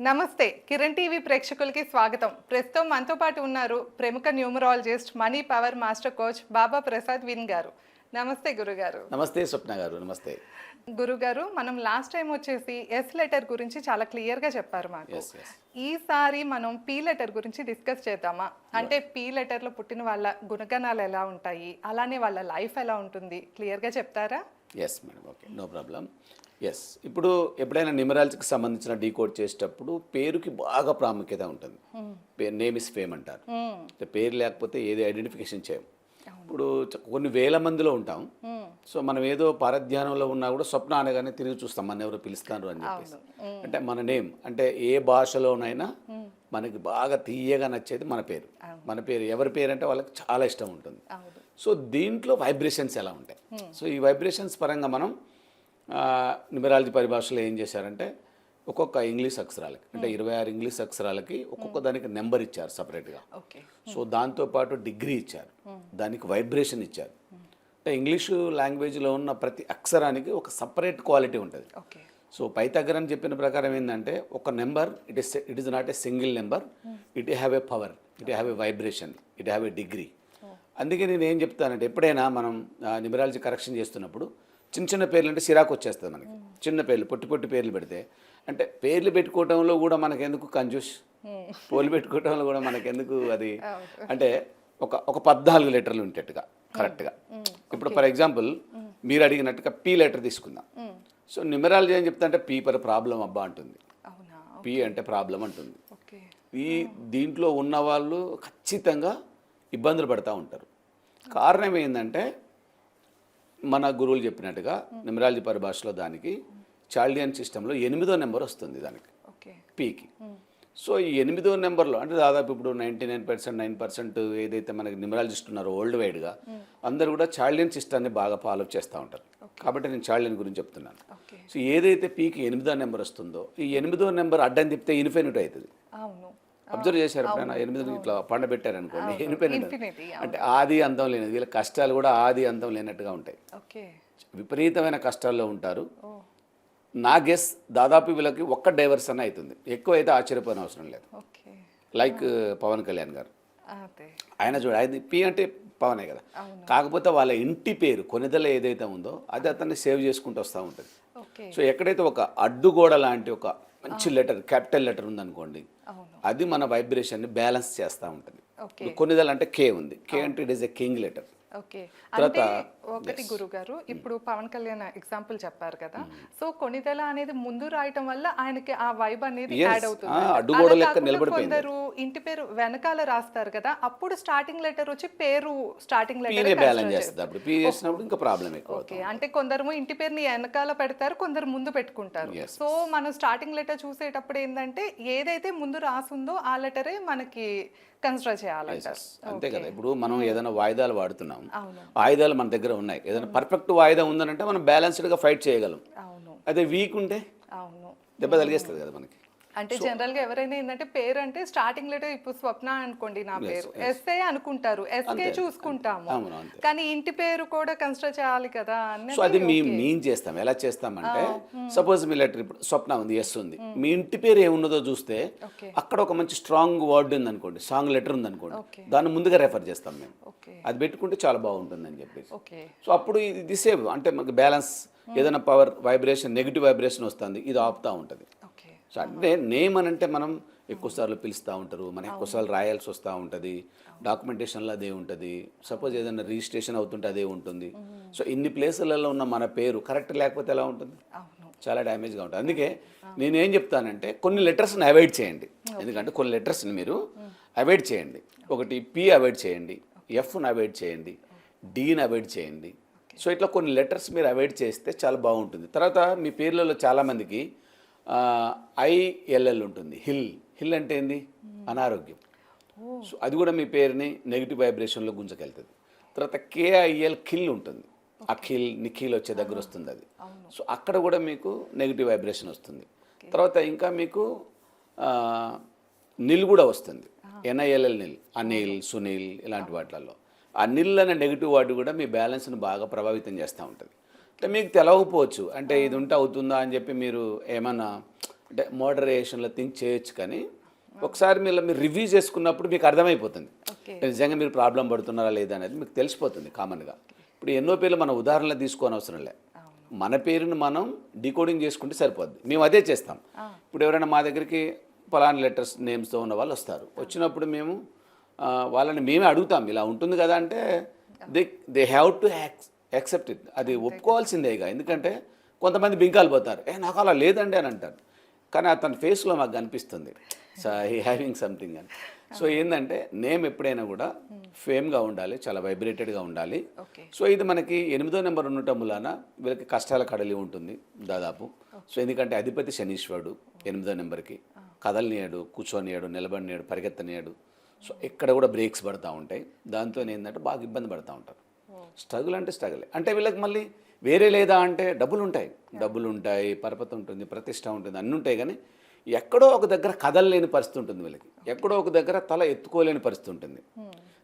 నమస్తే కిరణ్ టీవీ ప్రేక్షకులకి స్వాగతం. ప్రస్తుతం మనతో పాటు ఉన్నారు ప్రముఖ numerologist money power master coach Baba Prasad win గారు. నమస్తే గురుగారు. నమస్తే స్వప్న గారు నమస్తే. గురుగారు మనం లాస్ట్ టైం వచ్చేసి ఎస్ లెటర్ గురించి చాలా క్లియర్గా చెప్పారు మాకు. ఈసారి మనం పీ లెటర్ గురించి డిస్కస్ చేద్దామా? అంటే పీ లెటర్లో పుట్టిన వాళ్ళ గుణగణాలు ఎలా ఉంటాయి? అలానే వాళ్ళ లైఫ్ ఎలా ఉంటుంది? క్లియర్గా చెప్తారా? Yes madam okay no problem yes ఇప్పుడు ఎప్పుడైనా న్యూమరాలజీకి సంబంధించిన డీకోడ్ చేసేటప్పుడు పేరుకి బాగా ప్రాముఖ్యత ఉంటుంది. నేమ్ ఇస్ ఫేమ్ అంటారు. అంటే పేరు లేకపోతే ఏది ఐడెంటిఫికేషన్ చేయం ఇప్పుడు కొన్ని వేల మందిలో ఉంటాం. సో మనం ఏదో పరధ్యానంలో ఉన్నా కూడా స్వప్న అనగానే తిరిగి చూస్తాం. మన ఎవరు పిలుస్తారు అని చెప్పేసి. అంటే మన నేమ్ అంటే ఏ భాషలోనైనా మనకి బాగా తీయగా నచ్చేది మన పేరు. మన పేరు ఎవరి పేరు అంటే వాళ్ళకి చాలా ఇష్టం ఉంటుంది. సో దీంట్లో వైబ్రేషన్స్ ఎలా ఉంటాయి? సో ఈ వైబ్రేషన్స్ పరంగా మనం న్యూమరాలజీ పరిభాషలో ఏం చేశారంటే ఒక్కొక్క ఇంగ్లీష్ అక్షరాలకి అంటే ఇరవై ఆరు ఇంగ్లీష్ అక్షరాలకి ఒక్కొక్క దానికి నెంబర్ ఇచ్చారు సపరేట్గా ఓకే సో దాంతోపాటు డిగ్రీ ఇచ్చారు. దానికి వైబ్రేషన్ ఇచ్చారు. అంటే ఇంగ్లీషు లాంగ్వేజ్లో ఉన్న ప్రతి అక్షరానికి ఒక సపరేట్ క్వాలిటీ ఉంటుంది. సో పైతగ్గరని చెప్పిన ప్రకారం ఏంటంటే ఒక number it is it is not a single number it have a power it have a vibration it have a degree అందుకే నేను ఏం చెప్తానంటే ఎప్పుడైనా మనం న్యూమరాలజీ కరెక్షన్ చేస్తున్నప్పుడు చిన్న చిన్న పేర్లు అంటే సిరాకు వచ్చేస్తుంది మనకి. చిన్న పేర్లు పొట్టి పొట్టి పేర్లు పెడితే. అంటే పేర్లు పెట్టుకోవడంలో కూడా మనకెందుకు కంజూస్? పోలు పెట్టుకోవడంలో కూడా మనకెందుకు అది? అంటే ఒక ఒక పద్నాలుగు లెటర్లు ఉండేట్టుగా కరెక్ట్గా. ఇప్పుడు ఫర్ ఎగ్జాంపుల్ మీరు అడిగినట్టుగా పీ లెటర్ తీసుకుందాం. సో న్యూమరాలజీ ఏం చెప్తా అంటే పీ పర్ ప్రాబ్లం అబ్బా అంటుంది. పీ అంటే ప్రాబ్లం అంటుంది. ఈ దీంట్లో ఉన్న వాళ్ళు ఖచ్చితంగా ఇబ్బందులు పడుతూ ఉంటారు. కారణం ఏంటంటే మన గురువులు చెప్పినట్టుగా న్యూమరాలజీ పరిభాషలో దానికి చాల్డియన్ సిస్టంలో ఎనిమిదో నెంబర్ వస్తుంది దానికి. ఓకే. పీకి. సో ఈ ఎనిమిదో నెంబర్లో అంటే దాదాపు ఇప్పుడు ninety nine percent nine percent ఏదైతే మనకి న్యూమరాలజిస్ట్ ఉన్నారో వరల్డ్ వైడ్గా అందరూ కూడా చాల్డియన్ సిస్టాన్ని బాగా ఫాలో చేస్తూ ఉంటారు. కాబట్టి నేను చాల్డియన్ గురించి చెప్తున్నాను. సో ఏదైతే పీకి ఎనిమిదో నెంబర్ వస్తుందో ఈ ఎనిమిదో నెంబర్ అడ్డం తిప్పితే ఇన్ఫినిట్ అవుతుంది. అబ్జర్వ్ చేశారు ఎప్పుడైనా ఎనిమిది ఇట్లా పండబెట్టారు అనుకోండి అంటే ఆది అంతం లేనిది వీళ్ళ కష్టాలు కూడా ఆది అంతం లేనట్టుగా ఉంటాయి. విపరీతమైన కష్టాల్లో ఉంటారు. నా గెస్ దాదాపు వీళ్ళకి ఒక్క డైవర్స్ అన్న అవుతుంది. ఎక్కువ అయితే ఆశ్చర్యపోయిన అవసరం లేదు. లైక్ పవన్ కళ్యాణ్ గారు. అదే. ఆయన చూడ ఆయన పి అంటే పవనే కదా. కాకపోతే వాళ్ళ ఇంటి పేరు కొనిదల ఏదైతే ఉందో అది అతన్ని సేవ్ చేసుకుంటూ వస్తూ ఉంటుంది. సో ఎక్కడైతే ఒక అడ్డుగోడ లాంటి ఒక మంచి లెటర్ క్యాపిటల్ లెటర్ ఉందనుకోండి. అది మన వైబ్రేషన్ని బ్యాలెన్స్ చేస్తూ ఉంటుంది. ఓకే. ఇప్పుడు కొన్నిదలు అంటే కే ఉంది. కే అంటే it is a king letter. Okay. అంటే ఒకటి గురుగారు ఇప్పుడు పవన్ కళ్యాణ్ ఎగ్జాంపుల్ చెప్పారు కదా. సో కొనిదెల అనేది ముందు రాయటం వల్ల ఆయనకి ఆ వైబ్ అనేది. యాడ్ అవుతుంది. కొందరు ఇంటి పేరు వెనకాల రాస్తారు కదా అప్పుడు స్టార్టింగ్ లెటర్ వచ్చి పేరు స్టార్టింగ్ లెటర్ బ్యాలెన్స్ చేస్తుంది. అప్పుడు పీ చేసినప్పుడు ఇంకా ప్రాబ్లం ఎక్కువ ఓకే అంటే కొందరు ఇంటి పేరుని వెనకాల పెడతారు కొందరు ముందు పెట్టుకుంటారు. సో మనం స్టార్టింగ్ లెటర్ చూసేటప్పుడు ఏంటంటే ఏదైతే ముందు రాసుందో ఆ లెటరే మనకి కన్సిడర్ చేయాలంటారు. అంతే కదా. ఇప్పుడు మనం ఏదైనా వాయిదాలు వాడుతున్నాం. ఆయుధాలు మన దగ్గర ఉన్నాయి. ఏదైనా పర్ఫెక్ట్ వాయిదా ఉందనంటే మనం బ్యాలెన్స్డ్గా ఫైట్ చేయగలం. అదే వీక్ ఉంటే దెబ్బ తలిగేస్తుంది కదా మనకి. అంటే జనరల్గా ఎవరైనా ఏంటంటే పేరు అంటే స్టార్టింగ్ లెటర్ ఇప్పుడు స్వప్న అనుకోండి నా పేరు. ఎస్ఏ అనుకుంటారు. ఎస్కే చూసుకుంటాము. కానీ ఇంటి పేరు కూడా కన్సిడర్ చేయాలి కదా సో అది మేము మేం చేస్తాం. ఎలా చేస్తామంటే సపోజ్ మీ లెటర్ ఇప్పుడు స్వప్న ఉంది ఎస్ ఉంది. మీ ఇంటి పేరు ఏమున్నదో చూస్తే అక్కడ ఒక మంచి స్ట్రాంగ్ వర్డ్ ఉంది అనుకోండి స్ట్రాంగ్ లెటర్ ఉంది అనుకోండి దాన్ని ముందుగా రెఫర్ చేస్తాం మేము. అది పెట్టుకుంటే చాలా బాగుంటుందని చెప్పేసి. ఓకే. సో అప్పుడు ఇది సేవ్. అంటే మనకి బ్యాలెన్స్ ఏదైనా పవర్ వైబ్రేషన్ నెగిటివ్ వైబ్రేషన్ వస్తుంది ఇది ఆపుతూ ఉంటుంది. సో అంటే నేమ్ అని అంటే మనం ఎక్కువసార్లు పిలుస్తూ ఉంటారు. మనం ఎక్కువసార్లు రాయాల్సి వస్తూ ఉంటుంది. డాక్యుమెంటేషన్లో అదే ఉంటుంది. సపోజ్ ఏదైనా రిజిస్ట్రేషన్ అవుతుంటే అదే ఉంటుంది. సో ఇన్ని ప్లేసులలో ఉన్న మన పేరు కరెక్ట్ లేకపోతే ఎలా ఉంటుంది? చాలా డ్యామేజ్గా ఉంటుంది. అందుకే నేను ఏం చెప్తానంటే కొన్ని లెటర్స్ని అవాయిడ్ చేయండి. ఎందుకంటే కొన్ని లెటర్స్ని మీరు అవాయిడ్ చేయండి. ఒకటి పి అవాయిడ్ చేయండి. ఎఫ్ని అవాయిడ్ చేయండి. డీని అవాయిడ్ చేయండి. సో ఇట్లా కొన్ని లెటర్స్ మీరు అవాయిడ్ చేస్తే చాలా బాగుంటుంది. తర్వాత మీ పేర్లలో చాలామందికి ఐఎల్ఎల్ ఉంటుంది. హిల్. హిల్ అంటే ఏంది? అనారోగ్యం. సో అది కూడా మీ పేరుని నెగిటివ్ వైబ్రేషన్లో గుంజకెళ్తుంది. తర్వాత కేఐఎల్ కిల్ ఉంటుంది. అఖిల్ నిఖిల్ వచ్చే దగ్గర వస్తుంది అది. సో అక్కడ కూడా మీకు నెగిటివ్ వైబ్రేషన్ వస్తుంది. తర్వాత ఇంకా మీకు నిల్ కూడా వస్తుంది. ఎన్ఐఎల్ఎల్ నిల్. అనిల్ సునీల్ ఇలాంటి వాటిలలో. ఆ నిల్ అనే నెగిటివ్ వాటి కూడా మీ బ్యాలెన్స్ని బాగా ప్రభావితం చేస్తూ ఉంటుంది. అంటే మీకు తెలవకపోవచ్చు. అంటే ఇది ఉంటే అవుతుందా అని చెప్పి మీరు ఏమన్నా అంటే మోడరేషన్లో థింక్ చేయొచ్చు కానీ ఒకసారి మీరు మీరు రివ్యూ చేసుకున్నప్పుడు మీకు అర్థమైపోతుంది. నిజంగా మీరు ప్రాబ్లం పడుతున్నారా లేదా అనేది మీకు తెలిసిపోతుంది కామన్గా. ఇప్పుడు ఎన్నో పేర్లు మన ఉదాహరణలు తీసుకోని అవసరం లే. మన పేరుని మనం డీకోడింగ్ చేసుకుంటే సరిపోద్ది. మేము అదే చేస్తాం. ఇప్పుడు ఎవరైనా మా దగ్గరికి పలానా లెటర్స్ నేమ్స్తో ఉన్న వాళ్ళు వస్తారు. వచ్చినప్పుడు మేము వాళ్ళని మేమే అడుగుతాం. ఇలా ఉంటుంది కదా అంటే they they have to accept it అది ఒప్పుకోవాల్సిందే ఇక. ఎందుకంటే కొంతమంది బింకాలు పోతారు. ఏ నాకు అలా లేదండి అని అంటారు. కానీ అతని ఫేస్లో మాకు కనిపిస్తుంది సో హీ హ్యావింగ్ సంథింగ్ అని. సో ఏంటంటే నేమ్ ఎప్పుడైనా కూడా ఫేమ్గా ఉండాలి చాలా వైబ్రేటెడ్గా ఉండాలి. సో ఇది మనకి ఎనిమిదో నెంబర్ ఉండటం మూలాన వీళ్ళకి కష్టాల కడలి ఉంటుంది దాదాపు. సో ఎందుకంటే అధిపతి శనీశ్వరుడు ఎనిమిదో నెంబర్కి కదలనీయడు కూర్చొనియాడు నిలబడినాడు పరిగెత్తనీయడు. సో ఎక్కడ కూడా బ్రేక్స్ పడతా ఉంటాయి. దాంతో ఏంటంటే బాగా ఇబ్బంది పడతా ఉంటారు. స్ట్రగుల్ అంటే స్ట్రగుల్. అంటే వీళ్ళకి మళ్ళీ వేరే లేదా అంటే డబ్బులు ఉంటాయి డబ్బులు ఉంటాయి పరపతి ఉంటుంది ప్రతిష్ట ఉంటుంది అన్నీ ఉంటాయి కానీ ఎక్కడో ఒక దగ్గర కదలలేని పరిస్థితి ఉంటుంది వీళ్ళకి. ఎక్కడో ఒక దగ్గర తల ఎత్తుకోలేని పరిస్థితి ఉంటుంది.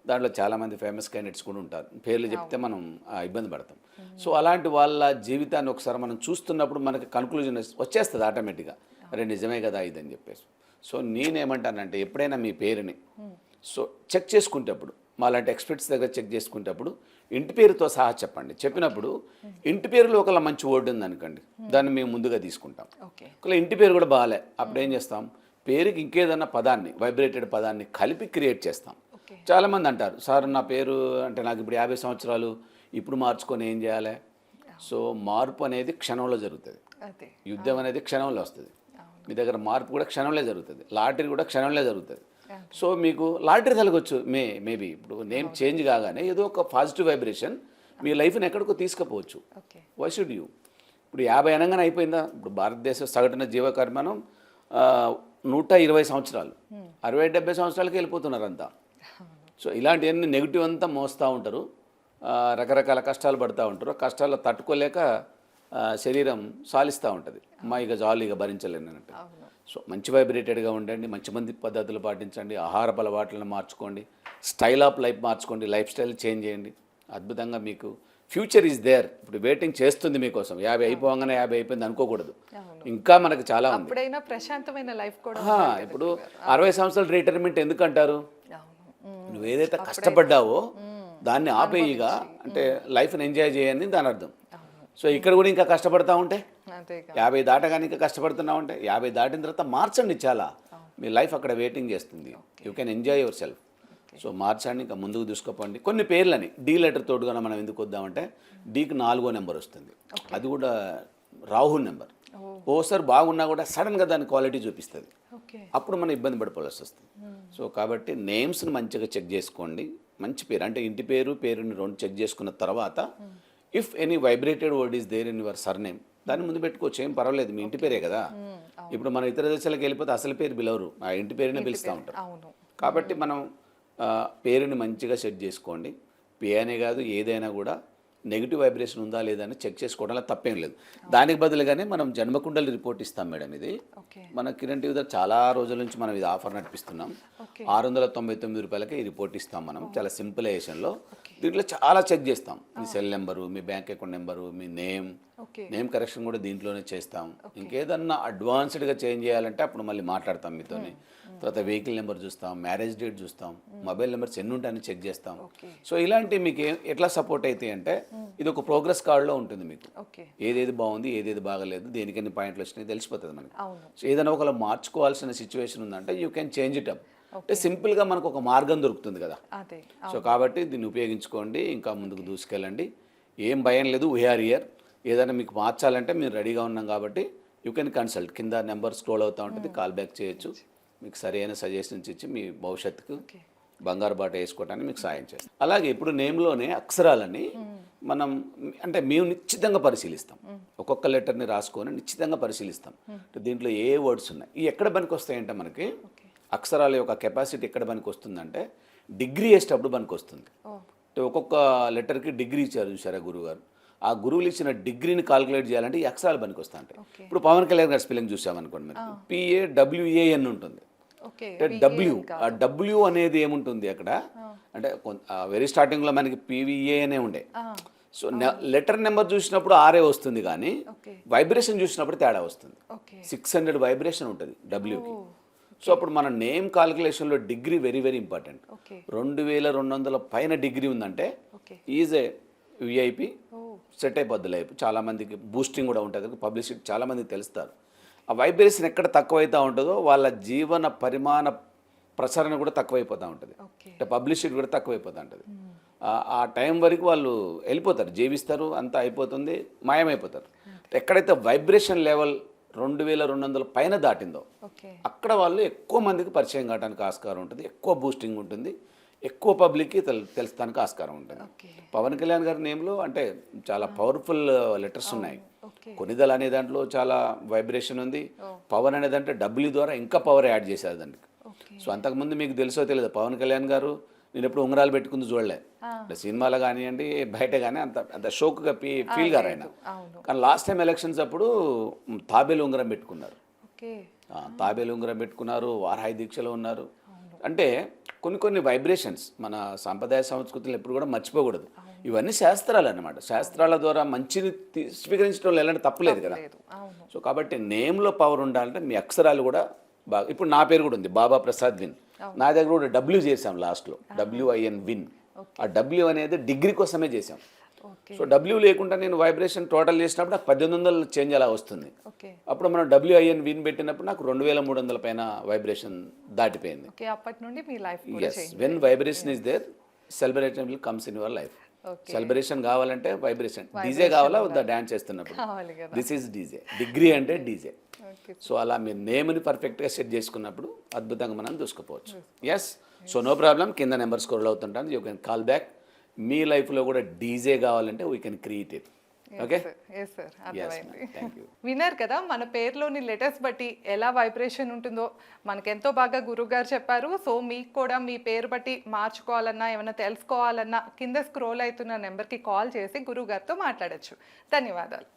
దాంట్లో చాలామంది ఫేమస్ క్యాండిడేట్స్ కూడా ఉంటారు. పేర్లు చెప్తే మనం ఇబ్బంది పడతాం. సో అలాంటి వాళ్ళ జీవితాన్ని ఒకసారి మనం చూస్తున్నప్పుడు మనకి కన్క్లూజన్ వచ్చేస్తుంది ఆటోమేటిక్గా అరే నిజమే కదా ఇదని చెప్పేసి. సో నేనేమంటానంటే ఎప్పుడైనా మీ పేరుని సో చెక్ చేసుకుంటేప్పుడు మాలాంటి ఎక్స్పర్ట్స్ దగ్గర చెక్ చేసుకుంటేప్పుడు ఇంటి పేరుతో సహా చెప్పండి. చెప్పినప్పుడు ఇంటి పేరులో ఒకళ్ళ మంచి వర్డ్ ఉంది అనుకోండి దాన్ని మేము ముందుగా తీసుకుంటాం. ఒకవేళ ఇంటి పేరు కూడా బాగాలే అప్పుడు ఏం చేస్తాం? పేరుకి ఇంకేదన్నా పదాన్ని వైబ్రేటెడ్ పదాన్ని కలిపి క్రియేట్ చేస్తాం. చాలామంది అంటారు సార్ నా పేరు అంటే నాకు ఇప్పుడు యాభై సంవత్సరాలు ఇప్పుడు మార్చుకొని ఏం చేయాలి? సో మార్పు అనేది క్షణంలో జరుగుతుంది. యుద్ధం అనేది క్షణంలో వస్తుంది. మీ దగ్గర మార్పు కూడా క్షణంలో జరుగుతుంది. లాటరీ కూడా క్షణంలో జరుగుతుంది. సో మీకు లాటరీ తలగొచ్చు మే మేబీ ఇప్పుడు నేమ్ చేంజ్ కాగానే ఏదో ఒక పాజిటివ్ వైబ్రేషన్ మీ లైఫ్ని ఎక్కడికో తీసుకుపోవచ్చు. వై షుడ్ యూ ఇప్పుడు యాభై అనగానే అయిపోయిందా? ఇప్పుడు భారతదేశ సగటున జీవకర్మణం ఆ, నూట ఇరవై సంవత్సరాలు. అరవై డెబ్బై సంవత్సరాలకి వెళ్ళిపోతున్నారు అంతా సో ఇలాంటివన్నీ నెగిటివ్ అంతా మోస్తూ ఉంటారు. రకరకాల కష్టాలు పడుతూ ఉంటారు. కష్టాలు తట్టుకోలేక శరీరం సాలిస్తూ ఉంటుంది. మా ఇక భరించలేను అన్నట్టు. అవును. సో మంచి వైబ్రేటెడ్గా ఉండండి మంచి మంది పద్ధతులు పాటించండి ఆహారపు అలవాట్లను మార్చుకోండి స్టైల్ ఆఫ్ లైఫ్ మార్చుకోండి లైఫ్ స్టైల్ చేంజ్ చేయండి. అద్భుతంగా మీకు ఫ్యూచర్ ఈజ్ దేర్ ఇప్పుడు వెయిటింగ్ చేస్తుంది మీకోసం. యాభై అయిపోగానే యాభై అయిపోయింది అనుకోకూడదు. ఇంకా మనకు చాలా ఉంది. ప్రశాంతమైన లైఫ్ కూడా ఇప్పుడు అరవై సంవత్సరాల రిటైర్మెంట్ ఎందుకు అంటారు అవును. ఉమ్, నువ్వు ఏదైతే కష్టపడ్డావో దాన్ని ఆపేయిగా అంటే లైఫ్ని ఎంజాయ్ చేయని దాని అర్థం. సో ఇక్కడ కూడా ఇంకా కష్టపడతా ఉంటే? యాభై దాటగానే ఇంకా కష్టపడుతున్నావు అంటే యాభై దాటిన తర్వాత మార్చండి చాలా. మీ లైఫ్ అక్కడ వెయిటింగ్ చేస్తుంది. You can enjoy yourself so మార్చండి ఇంకా ముందుకు తీసుకుపోండి కొన్ని పేర్లని డీ లెటర్ తోడుగా మనం ఎందుకు వద్దామంటే డీకి నాలుగో నెంబర్ వస్తుంది. అది కూడా రాహుల్ నెంబర్. ఓసారి బాగున్నా కూడా సడన్గా దాని క్వాలిటీ చూపిస్తుంది. అప్పుడు మనం ఇబ్బంది పడిపోవాల్సి వస్తుంది. సో కాబట్టి నేమ్స్ని మంచిగా చెక్ చేసుకోండి. మంచి పేరు అంటే ఇంటి పేరు పేరుని రెండు చెక్ చేసుకున్న తర్వాత if any vibrated word is there in your surname దాన్ని ముందు పెట్టుకోవచ్చు. ఏం పర్వాలేదు మీ ఇంటి పేరే కదా. ఇప్పుడు మన ఇతర దేశాలకు వెళ్ళిపోతే అసలు పేరు పిలవరు. ఆ ఇంటి పేరునే పిలుస్తూ ఉంటారు. కాబట్టి మనం పేరుని మంచిగా సెట్ చేసుకోండి. పే అనే కాదు ఏదైనా కూడా నెగిటివ్ వైబ్రేషన్ ఉందా లేదా అని చెక్ చేసుకోవడంలో తప్పేం లేదు. దానికి బదులుగానే మనం జన్మకుండలి రిపోర్ట్ ఇస్తాం మేడం ఇది. మన కిరణ్ టీవీ దగ్గర చాలా రోజుల నుంచి మనం ఇది ఆఫర్ నడిపిస్తున్నాం. ఆరు వందల తొంభై తొమ్మిది రూపాయలకి ఈ రిపోర్ట్ ఇస్తాం మనం. చాలా సింపులైజేషన్లో దీంట్లో చాలా చెక్ చేస్తాం. మీ సెల్ నెంబరు మీ బ్యాంక్ అకౌంట్ నెంబరు మీ నేమ్. నేమ్ కరెక్షన్ కూడా దీంట్లోనే చేస్తాం. ఇంకేదన్నా అడ్వాన్స్డ్గా చేంజ్ చేయాలంటే అప్పుడు మళ్ళీ మాట్లాడతాం మీతోని. తర్వాత వెహికల్ నెంబర్ చూస్తాం మ్యారేజ్ డేట్ చూస్తాం మొబైల్ నెంబర్స్ ఎన్ని ఉంటాయని చెక్ చేస్తాం. సో ఇలాంటి మీకు ఎట్లా సపోర్ట్ అవుతాయి అంటే ఇది ఒక ప్రోగ్రెస్ కార్డులో ఉంటుంది మీకు. ఏదేది బాగుంది ఏదేది బాగలేదు దేనికి ఎన్ని పాయింట్లు వచ్చినాయి తెలిసిపోతుంది మనకి. సో ఏదైనా ఒకళ్ళు మార్చుకోవాల్సిన సిచ్యువేషన్ ఉందంటే you can change it up. అంటే సింపుల్గా మనకు ఒక మార్గం దొరుకుతుంది కదా. సో కాబట్టి దీన్ని ఉపయోగించుకోండి ఇంకా ముందుకు దూసుకెళ్ళండి. ఏం భయం లేదు వీఆర్ ఇయర్ ఏదైనా మీకు మార్చాలంటే మేము రెడీగా ఉన్నాం కాబట్టి యూ కెన్ కన్సల్ట్ కింద నెంబర్ స్క్రోల్ అవుతూ ఉంటుంది కాల్ బ్యాక్ చేయొచ్చు. మీకు సరైన సజెషన్స్ ఇచ్చి మీ భవిష్యత్తుకు బంగారు బాట వేసుకోవడానికి మీకు సాయం చేస్తాం. అలాగే ఇప్పుడు నేమ్లోనే అక్షరాలని మనం అంటే మేము నిశ్చితంగా పరిశీలిస్తాం. ఒక్కొక్క లెటర్ని రాసుకొని నిశ్చితంగా పరిశీలిస్తాం. అంటే దీంట్లో ఏ వర్డ్స్ ఉన్నాయి? ఈ ఎక్కడ పనికి వస్తాయంటే మనకి అక్షరాల యొక్క కెపాసిటీ ఎక్కడ పనికి వస్తుందంటే డిగ్రీ వేసేటప్పుడు పనికి వస్తుంది ఒక్కొక్క లెటర్కి డిగ్రీ ఇచ్చారు చూసారా గురువు గారు ఆ గురువులు ఇచ్చిన డిగ్రీని కాల్కులేట్ చేయాలంటే ఈ అక్షరాలు పనికి వస్తా ఉంటాయి ఓకే. ఇప్పుడు పవన్ కళ్యాణ్ గారి స్పెల్లింగ్ చూసామనుకోండి మీరు. పిఏ డబ్ల్యూఏఎన్ ఉంటుంది. అంటే డబ్ల్యూ ఆ డబ్ల్యూ అనేది ఏముంటుంది అక్కడ? అంటే వెరీ స్టార్టింగ్లో మనకి పీవీఏ అనే ఉండే. సో లెటర్ నెంబర్ చూసినప్పుడు ఆరే వస్తుంది కానీ వైబ్రేషన్ చూసినప్పుడు తేడా వస్తుంది. సిక్స్ హండ్రెడ్ వైబ్రేషన్ ఉంటుంది డబ్ల్యూకి సో అప్పుడు మన నేమ్ కాలిక్యులేషన్లో డిగ్రీ వెరీ వెరీ ఇంపార్టెంట్ రెండు వేల రెండు వందల పైన డిగ్రీ ఉందంటే ఈజ్ ఏ విఐపి సెట్ అయిపోద్ది లైఫ్. చాలామందికి బూస్టింగ్ కూడా ఉంటుంది. పబ్లిసిటీ చాలామందికి తెలుస్తారు. ఆ వైబ్రేషన్ ఎక్కడ తక్కువైతే ఉంటుందో వాళ్ళ జీవన పరిమాణ ప్రసరణ కూడా తక్కువైపోతూ ఉంటుంది. అంటే పబ్లిసిటీ కూడా తక్కువైపోతూ ఉంటుంది. ఆ- టైం వరకు వాళ్ళు వెళ్ళిపోతారు. జీవిస్తారు అంతా అయిపోతుంది మాయమైపోతారు. ఎక్కడైతే వైబ్రేషన్ లెవెల్ రెండు వేల రెండు వందల పైన దాటిందో అక్కడ వాళ్ళు ఎక్కువ మందికి పరిచయం కావడానికి ఆస్కారం ఉంటుంది. ఎక్కువ బూస్టింగ్ ఉంటుంది. ఎక్కువ పబ్లిక్కి తెల్ తెలుస్తానికి ఆస్కారం ఉంటుంది. పవన్ కళ్యాణ్ గారి నేమ్లో అంటే చాలా పవర్ఫుల్ లెటర్స్ ఉన్నాయి. కొనిదల్ అనే దాంట్లో చాలా వైబ్రేషన్ ఉంది. పవన్ అనే దాంట్లో డబ్ల్యూ ద్వారా ఇంకా పవర్ యాడ్ చేశారు దానికి. సో అంతకుముందు మీకు తెలుసో తెలియదు పవన్ కళ్యాణ్ గారు నేను ఎప్పుడు ఉంగరాలు పెట్టుకుంది చూడలే. అంటే సినిమాలో కానివ్వండి బయట కానీ అంత అంత షోక్గా ఫీ ఫీల్ గారు ఆయన. కానీ లాస్ట్ టైం ఎలక్షన్స్ అప్పుడు తాబేలు ఉంగరం పెట్టుకున్నారు. తాబేలు ఉంగరం పెట్టుకున్నారు వారాయి దీక్షలో ఉన్నారు. అంటే కొన్ని కొన్ని వైబ్రేషన్స్ మన సాంప్రదాయ సంస్కృతులు ఎప్పుడు కూడా మర్చిపోకూడదు. ఇవన్నీ శాస్త్రాలు అన్నమాట శాస్త్రాల ద్వారా మంచిని స్వీకరించడం ఎలాంటి తప్పులేదు కదా. సో కాబట్టి నేమ్లో పవర్ ఉండాలంటే మీ అక్షరాలు కూడా బాగా ఇప్పుడు నా పేరు కూడా ఉంది. బాబా ప్రసాద్ విన్. నా దగ్గర కూడా డబ్ల్యూ చేసాం లాస్ట్లో డబ్ల్యూఐఎన్ విన్ ఆ డబ్ల్యూ అనేది డిగ్రీ కోసమే చేసాం సో డబ్ల్యూ లేకుండా నేను వైబ్రేషన్ టోటల్ చేసినప్పుడు నాకు పద్దెనిమిది వందలు చేంజ్ అలా వస్తుంది. అప్పుడు మనం డబ్ల్యూఐఎన్ విన్ పెట్టినప్పుడు నాకు రెండు వేల మూడు వందల పైన వైబ్రేషన్ దాటిపోయింది. ఓకే అప్పటి నుండి మీ లైఫ్ కూడా yes when vibration is there celebration will comes in your life celebration కావాలంటే వైబ్రేషన్ డీజే కావాలా వద్దా డాన్స్ చేస్తున్నప్పుడు? దిస్ ఈజ్ డీజే డిగ్రీ అంటే డీజే సో అలా మీరు నేమ్ని పర్ఫెక్ట్గా సెట్ చేసుకున్నప్పుడు అద్భుతంగా మనం చూసుకోవచ్చు. ఎస్ సో నో ప్రాబ్లం కింద నెంబర్ స్కోర్లు అవుతుంటాను. యూ కెన్ కాల్ బ్యాక్ మీ లైఫ్లో కూడా డీజే కావాలంటే వీ కెన్ క్రియేట్ ఇట్ విన్నారు కదా మన పేరులోని లెటర్స్ బట్టి ఎలా వైబ్రేషన్ ఉంటుందో. మనకెంతో బాగా గురువు గారు చెప్పారు. సో మీకు కూడా మీ పేరు బట్టి మార్చుకోవాలన్నా ఏమైనా తెలుసుకోవాలన్నా కింద స్క్రోల్ అవుతున్న నెంబర్కి కాల్ చేసి గురువు గారితో మాట్లాడచ్చు. ధన్యవాదాలు.